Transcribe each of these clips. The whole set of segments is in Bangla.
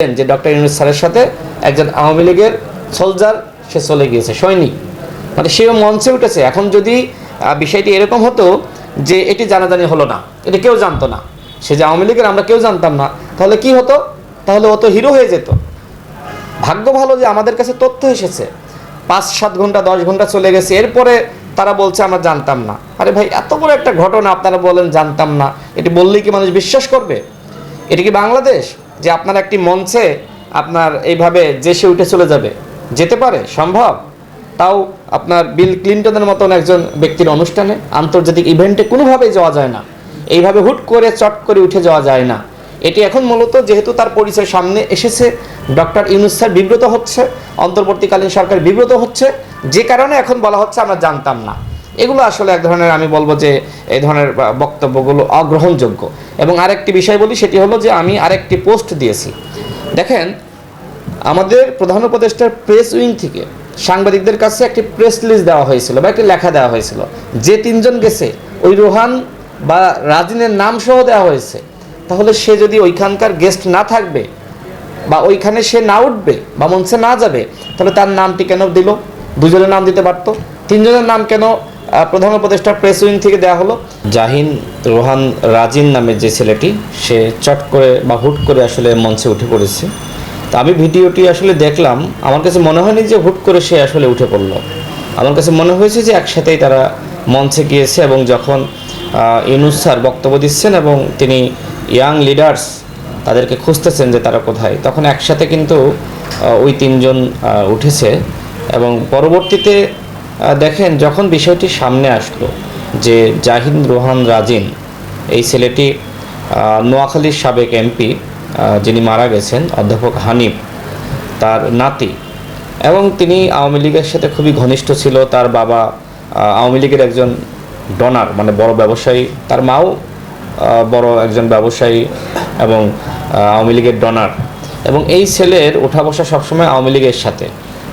যে ডক্টর ইউনুস স্যারের সাথে একজন আওয়ামী লীগের সোলজার, সে চলে গিয়েছে, সৈনিক। মানে সেও মঞ্চে উঠেছে। এখন যদি বিষয়টি এরকম হতো যে এটি জানাজানি হলো না, এটা কেউ জানতো না। সে যে আওয়ামী লীগের, আমরা কেউ জানতাম না। তাহলে কি হতো? তাহলে ও তো হিরো হয়ে যেত। ভাগ্য ভালো যে আমাদের কাছে তথ্য এসেছে। পাঁচ, সাত ঘণ্টা, দশ ঘণ্টা চলে গেছে। এরপরে তারা বলছে, আমরা জানতাম না। আরে ভাই, এত বড় একটা ঘটনা, আপনারা বলেন জানতাম না। এটি বললেই কি মানুষ বিশ্বাস করবে? এটি কি বাংলাদেশ? যে আপনার একটি মঞ্চে আপনার এইভাবে জেসে উঠে চলে যাবে। যেতে পারে, সম্ভব। তাও আপনার বিল ক্লিন্টনের মতন একজন ব্যক্তির অনুষ্ঠানে, আন্তর্জাতিক ইভেন্টে কোনোভাবেই যাওয়া যায় না। এইভাবে হুট করে, চট করে উঠে যাওয়া যায় না। এটি এখন মূলত যেহেতু তার পরিচয় সামনে এসেছে, ডক্টর ইউনুস স্যার বিব্রত হচ্ছে, অন্তর্বর্তীকালীন সরকার বিব্রত হচ্ছে, যে কারণে এখন বলা হচ্ছে আমরা জানতাম না। এগুলো আসলে এক ধরনের আমি বলব যে এই ধরনের বক্তব্যগুলো অগ্রহণযোগ্য। এবং আরেকটি বিষয় বলি, সেটি হলো যে আমি আরেকটি পোস্ট দিয়েছি। দেখেন, আমাদের প্রধান উপদেষ্টার প্রেস উইং থেকে সাংবাদিকদের কাছে একটি প্রেস লিস্ট দেওয়া হয়েছিল বা একটি লেখা দেওয়া হয়েছিল। যে তিনজন গেছে, ওই রোহান বা রাজিনের নাম সহ দেওয়া হয়েছে। তাহলে সে যদি ওইখানকার গেস্ট না থাকবে বা ওইখানে সে না উঠবে বা মঞ্চে না যাবে, তাহলে তার নামটি কেন দিল? দুজনের নাম দিতে পারতো। তিনজনের নাম কেন প্রধান উপদেষ্টার প্রেস উইং থেকে দেওয়া হলো। জাহিন রোহান রাজিন নামের যে ছেলেটি, সে চট করে বা হুট করে আসলে মঞ্চে উঠে পড়েছে। তো আমি ভিডিওটি আসলে দেখলাম, আমার কাছে মনে হয়নি যে হুট করে সে আসলে উঠে পড়ল। আমার কাছে মনে হয়েছে যে একসাথেই তারা মঞ্চে গিয়েছে এবং যখন ইউনুস স্যার বক্তব্য দিচ্ছেন এবং তিনি ইয়াং লিডার্স তাদেরকে খুঁজতেছেন যে তারা কোথায়, তখন একসাথে কিন্তু ওই তিনজন উঠেছে এবং পরবর্তীতে দেখেন, যখন বিষয়টি সামনে আসলো যে জাহিন রোহান রাজিন, এই ছেলেটি নোয়াখালীর সাবেক এমপি যিনি মারা গেছেন, অধ্যাপক হানিফ, তার নাতি, এবং তিনি আওয়ামী লীগের সাথে খুবই ঘনিষ্ঠ ছিল, তার বাবা আওয়ামী লীগের একজন ডনার মানে বড় ব্যবসায়ী, তার মাও বড় একজন ব্যবসায়ী এবং আওয়ামী লীগের ডনার। এবং এই ছেলের ওঠা বসা সবসময় আওয়ামী লীগের সাথে।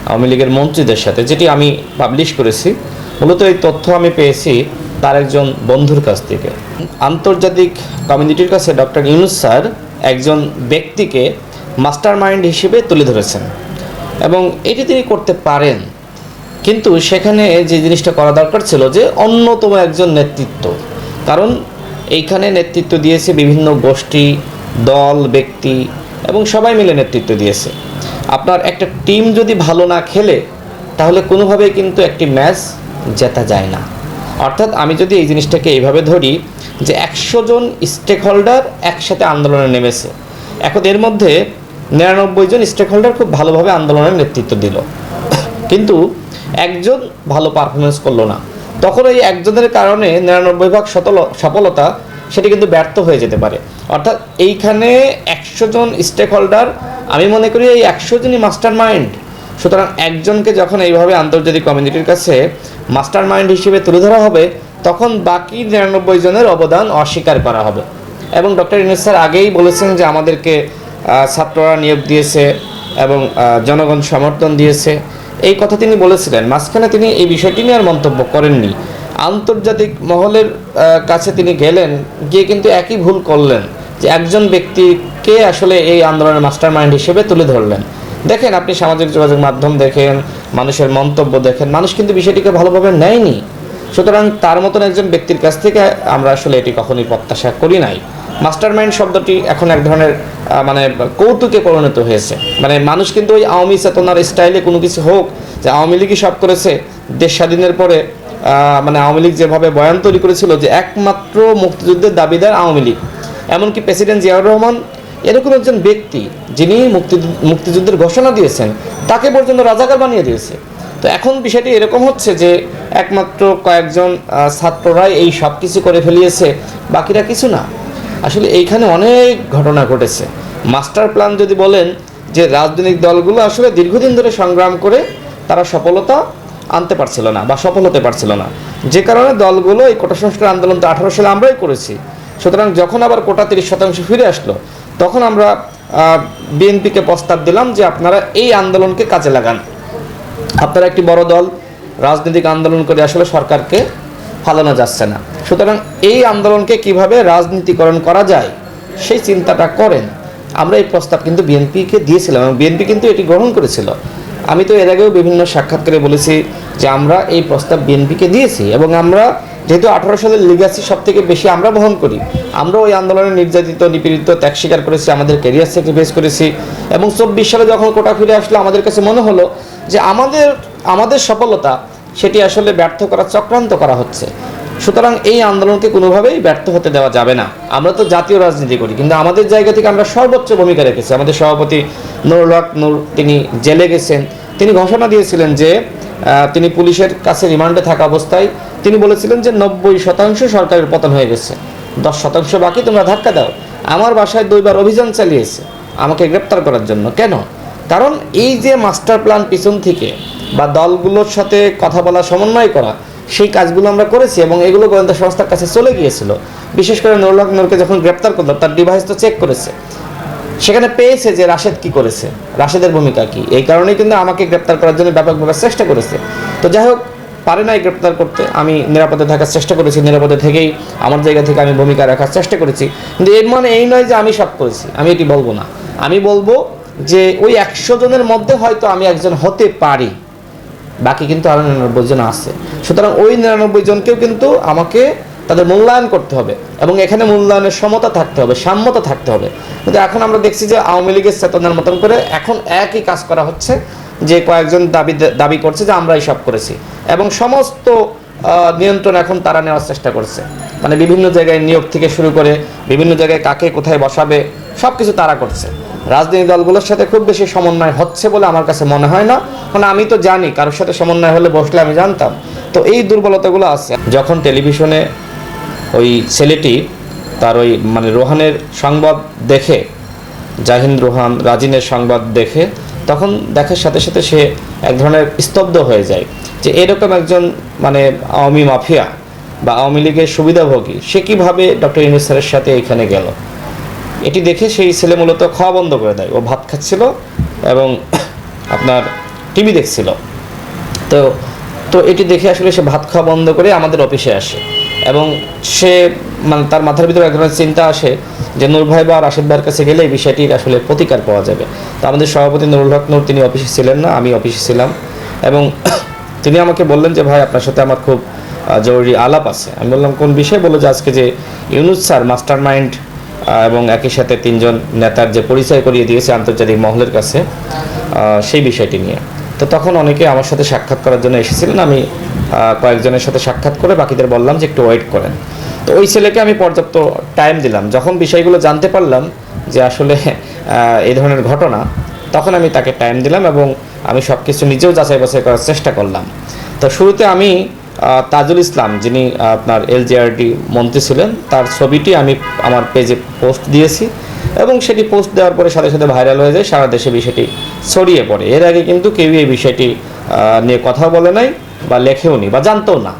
আওয়ামী লীগের মন্ত্রীদের সাথে, যেটি আমি পাবলিশ করেছি। মূলত এই তথ্য আমি পেয়েছি তার একজন বন্ধুর কাছ থেকে। আন্তর্জাতিক কমিউনিটির কাছে ডক্টর ইউনুস স্যার একজন ব্যক্তিকে মাস্টার মাইন্ড হিসেবে তুলে ধরেছেন। এবং এটি তিনি করতে পারেন। কিন্তু সেখানে যে জিনিসটা করা দরকার ছিল যে অন্যতম একজন নেতৃত্ব। কারণ এইখানে নেতৃত্ব দিয়েছে বিভিন্ন গোষ্ঠী, দল, ব্যক্তি এবং সবাই মিলে নেতৃত্ব দিয়েছে। আপনার একটা টিম যদি ভালো না খেলে, তাহলে কোনোভাবেই কিন্তু একটি ম্যাচ জেতা যায় না। অর্থাৎ আমি যদি এই জিনিসটাকে এইভাবে ধরি যে একশো জন স্টেক হোল্ডার একসাথে আন্দোলনে নেমেছে। এখন এর মধ্যে নিরানব্বই জন স্টেক হোল্ডার খুব ভালোভাবে আন্দোলনের নেতৃত্ব দিল। কিন্তু একজন ভালো পারফরমেন্স করল না। তখন এই একজনের কারণে নিরানব্বই ভাগ সফলতা সেটি কিন্তু ব্যর্থ হয়ে যেতে পারে। অর্থাৎ এইখানে একশো জন স্টেক হোল্ডার আমি মনে করি এই একশো জনই মাস্টার মাইন্ড সুতরাং একজনকে যখন এইভাবে আন্তর্জাতিক কমিউনিটির কাছে মাস্টার মাইন্ড হিসেবে তুলে ধরা হবে, তখন বাকি নিরানব্বই জনের অবদান অস্বীকার করা হবে। এবং ডক্টর ইউনুস স্যার আগেই বলেছেন যে আমাদেরকে ছাত্ররা নিয়োগ দিয়েছে এবং জনগণ সমর্থন দিয়েছে। এই কথা তিনি বলেছিলেন। মাঝখানে তিনি এই বিষয়টি নিয়ে আর মন্তব্য করেননি। আন্তর্জাতিক মহলের কাছে তিনি গেলেন, গিয়ে কিন্তু একই ভুল করলেন, যে একজন ব্যক্তিকে আসলে এই আন্দোলনের মাস্টার মাইন্ড হিসেবে তুলে ধরলেন। দেখেন, আপনি সামাজিক যোগাযোগ মাধ্যম দেখেন, মানুষের মন্তব্য দেখেন, মানুষ কিন্তু বিষয়টিকে ভালোভাবে নেয়নি। সুতরাং তার মতন একজন ব্যক্তির কাছ থেকে আমরা আসলে এটি কখনোই প্রত্যাশা করি নাই। মাস্টার মাইন্ড শব্দটি এখন এক ধরনের মানে কৌতুকে পরিণত হয়েছে। মানে মানুষ কিন্তু ওই আওয়ামী চেতনার স্টাইলে কোনো কিছু হোক, যে আওয়ামী লীগই সব করেছে, দেশ স্বাধীনের পরে মানে আওয়ামী লীগ যেভাবে বয়ান তৈরি করেছিল যে একমাত্র মুক্তিযুদ্ধের দাবিদার আওয়ামী লীগ, এমনকি প্রেসিডেন্ট জিয়াউর রহমান, এরকম একজন ব্যক্তি যিনি মুক্তি, মুক্তিযুদ্ধের ঘোষণা দিয়েছেন, তাকে পর্যন্ত রাজাকার বানিয়ে দিয়েছে। তো এখন বিষয়টি এরকম হচ্ছে যে একমাত্র কয়েকজন ছাত্ররাই এই সব কিছু করে ফেলিয়েছে, বাকিরা কিছু না। আসলে এইখানে অনেক ঘটনা ঘটেছে। মাস্টার প্ল্যান যদি বলেন যে রাজনৈতিক দলগুলো আসলে দীর্ঘদিন ধরে সংগ্রাম করে তারা সফলতা আনতে পারছিল না বা সফল হতে পারছিল না। যে কারণে দলগুলো এই কোটা সংস্কার আন্দোলন তো আঠারো সালে আমরাই করেছি। সুতরাং যখন আবার কোটা তিরিশ শতাংশ ফিরে আসলো, তখন আমরা বিএনপিকে প্রস্তাব দিলাম যে আপনারা এই আন্দোলনকে কাজে লাগান। আপনারা একটি বড় দল, রাজনৈতিক আন্দোলন করে আসলে সরকারকে ফালানো যাচ্ছে না। সুতরাং এই আন্দোলনকে কীভাবে রাজনীতিকরণ করা যায়, সেই চিন্তাটা করেন। আমরা এই প্রস্তাব কিন্তু বিএনপিকে দিয়েছিলাম এবং বিএনপি কিন্তু এটি গ্রহণ করেছিল। আমি তো এর আগেও বিভিন্ন সাক্ষাৎকারে বলেছি যে আমরা এই প্রস্তাব বিএনপিকে দিয়েছি এবং আমরা যেহেতু আঠারো সালের লিগাসি সব থেকে বেশি আমরা বহন করি, আমরা ওই আন্দোলনে নির্যাতিত, নিপীড়িত, ত্যাগ স্বীকার করেছি, আমাদের ক্যারিয়ার স্যাক্রিফাইস করেছি এবং চব্বিশ সালে যখন কোটা ফিরে আসলো, আমাদের কাছে মনে হলো যে আমাদের আমাদের সফলতা সেটি আসলে ব্যর্থ করা, চক্রান্ত করা হচ্ছে। সুতরাং এই আন্দোলনকে কোনোভাবেই ব্যর্থ হতে দেওয়া যাবে না। আমরা তো জাতীয় রাজনীতি করি, কিন্তু আমাদের জায়গা থেকে আমরা সর্বোচ্চ ভূমিকা রেখেছি। আমাদের সভাপতি নুরুল হক নূর, তিনি জেলে গেছেন। তিনি ঘোষণা দিয়েছিলেন যে তিনি পুলিশের কাছে রিমান্ডে থাকা অবস্থায় তিনি বলেছিলেন যে নব্বই শতাংশ সরকারের পতন হয়ে গেছে। দশ শতাংশ বাকি তোমরা ধাক্কা দাও। আমার বাসায় দুইবার অভিযান চালিয়েছে। আমাকে গ্রেপ্তার করার জন্য। কেন? কারণ এই যে মাস্টার প্ল্যান পিছন থেকে বা দলগুলোর সাথে কথা বলা, সমন্বয় করা সেই কাজগুলো আমরা করেছি এবং এগুলো গোয়েন্দা সংস্থার কাছে চলে গিয়েছিল। বিশেষ করে নুরুল হক নূরকে যখন গ্রেপ্তার করল, তার ডিভাইস তো চেক করেছে। সেখানে পেয়েছে যে রাশেদ কি করেছে, রাশেদের ভূমিকা কি। এই কারণেই কিন্তু আমাকে গ্রেপ্তার করার জন্য ব্যাপকভাবে চেষ্টা করেছে। তো যাই হোক, পারে নাই গ্রেপ্তার করতে। আমি নিরাপদে থাকার চেষ্টা করেছি, নিরাপদে থেকেই আমার জায়গা থেকে আমি ভূমিকা রাখার চেষ্টা করেছি। কিন্তু এর মানে এই নয় যে আমি সব করেছি, আমি এটি বলব না। আমি বলব যে ওই একশো জনের মধ্যে হয়তো আমি একজন হতে পারি। বাকি কিন্তু আরও নিরানব্বই জন আছে। সুতরাং ওই নিরানব্বই জনকেও কিন্তু আমাকে তাদের মূল্যায়ন করতে হবে এবং এখানে মূল্যায়নের সমতা থাকতে হবে, সাম্যতা থাকতে হবে। কিন্তু এখন আমরা দেখছি যে আওয়ামী লীগের চেতনার মতন করে এখন একই কাজ করা হচ্ছে, যে কয়েকজন দাবি দাবি করছে যে আমরাই সব করেছি। এবং সমস্ত নিয়ন্ত্রণ এখন তারা নেওয়ার চেষ্টা করছে। মানে বিভিন্ন জায়গায় নিয়োগ থেকে শুরু করে, বিভিন্ন জায়গায় কাকে কোথায় বসাবে সব কিছু তারা করছে। রাজনৈতিক দলগুলোর সাথে খুব বেশি সমন্বয় হচ্ছে বলে আমার কাছে মনে হয় না। কারণ আমি তো জানি কারোর সাথে সমন্বয় হলে বসলে আমি জানতাম। তো এই দুর্বলতাগুলো আছে। যখন টেলিভিশনে ওই ছেলেটি তার ওই মানে রোহানের সংবাদ দেখে, জাহিন রোহান রাজিনের সংবাদ দেখে, তখন দেখার সাথে সাথে সে এক ধরনের স্তব্ধ হয়ে যায় যে এরকম একজন মানে আওয়ামী মাফিয়া বা আওয়ামী লীগের সুবিধাভোগী, সে কীভাবে ডক্টর ইউনুস স্যারের সাথে এখানে গেল? এটি দেখে সেই ছেলে মূলত খাওয়া বন্ধ করে দেয়। ও ভাত খাচ্ছিল এবং আপনার টিভি দেখছিল। তো তো এটি দেখে আসলে সে ভাত খাওয়া বন্ধ করে আমাদের অফিসে আসে এবং সে মানে তার মাথার ভিতরে এক ধরনের চিন্তা আসে যে নূর ভাই বা রাশেদ ভাইয়ের কাছে গেলে এই বিষয়টির আসলে প্রতিকার পাওয়া যাবে। তো আমাদের সভাপতি নুরুল হক নূর, তিনি অফিসে ছিলেন না, আমি অফিসে ছিলাম এবং তিনি আমাকে বললেন যে, ভাই, আপনার সাথে আমার খুব জরুরি আলাপ আছে। আমি বললাম, কোন বিষয়ে? বলে যে, আজকে যে ইউনুস স্যার মাস্টার মাইন্ড এবং একই সাথে তিনজন নেতার যে পরিচয় করিয়ে দিয়েছে আন্তর্জাতিক মহলের কাছে সেই বিষয়টি নিয়ে। তো তখন অনেকে আমার সাথে সাক্ষাৎ করার জন্য এসেছিলেন। আমি কয়েকজনের সাথে সাক্ষাৎ করে বাকিদের বললাম যে একটু ওয়েট করেন। তো ওই ছেলেকে আমি পর্যাপ্ত টাইম দিলাম। যখন বিষয়গুলো জানতে পারলাম যে আসলে এই ধরনের ঘটনা, তখন আমি তাকে টাইম দিলাম এবং আমি সব কিছু নিজেও যাচাই বাছাই করার চেষ্টা করলাম। তো শুরুতে আমি তাজুল ইসলাম, যিনি আপনার এলজিআরডি মন্ত্রী ছিলেন, তার ছবিটি আমি আমার পেজে পোস্ট দিয়েছি এবং সেটি পোস্ট দেওয়ার পরে সাথে সাথে ভাইরাল হয়ে যায়, সারা দেশে বিষয়টি ছড়িয়ে পড়ে। এর আগে কিন্তু কেউই এই বিষয়টি নিয়ে কথা বলে নাই বা লেখেও নি বা জানতেও না।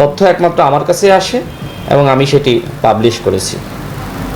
তথ্য একমাত্র আমার কাছে আসে এবং আমি সেটি পাবলিশ করেছি।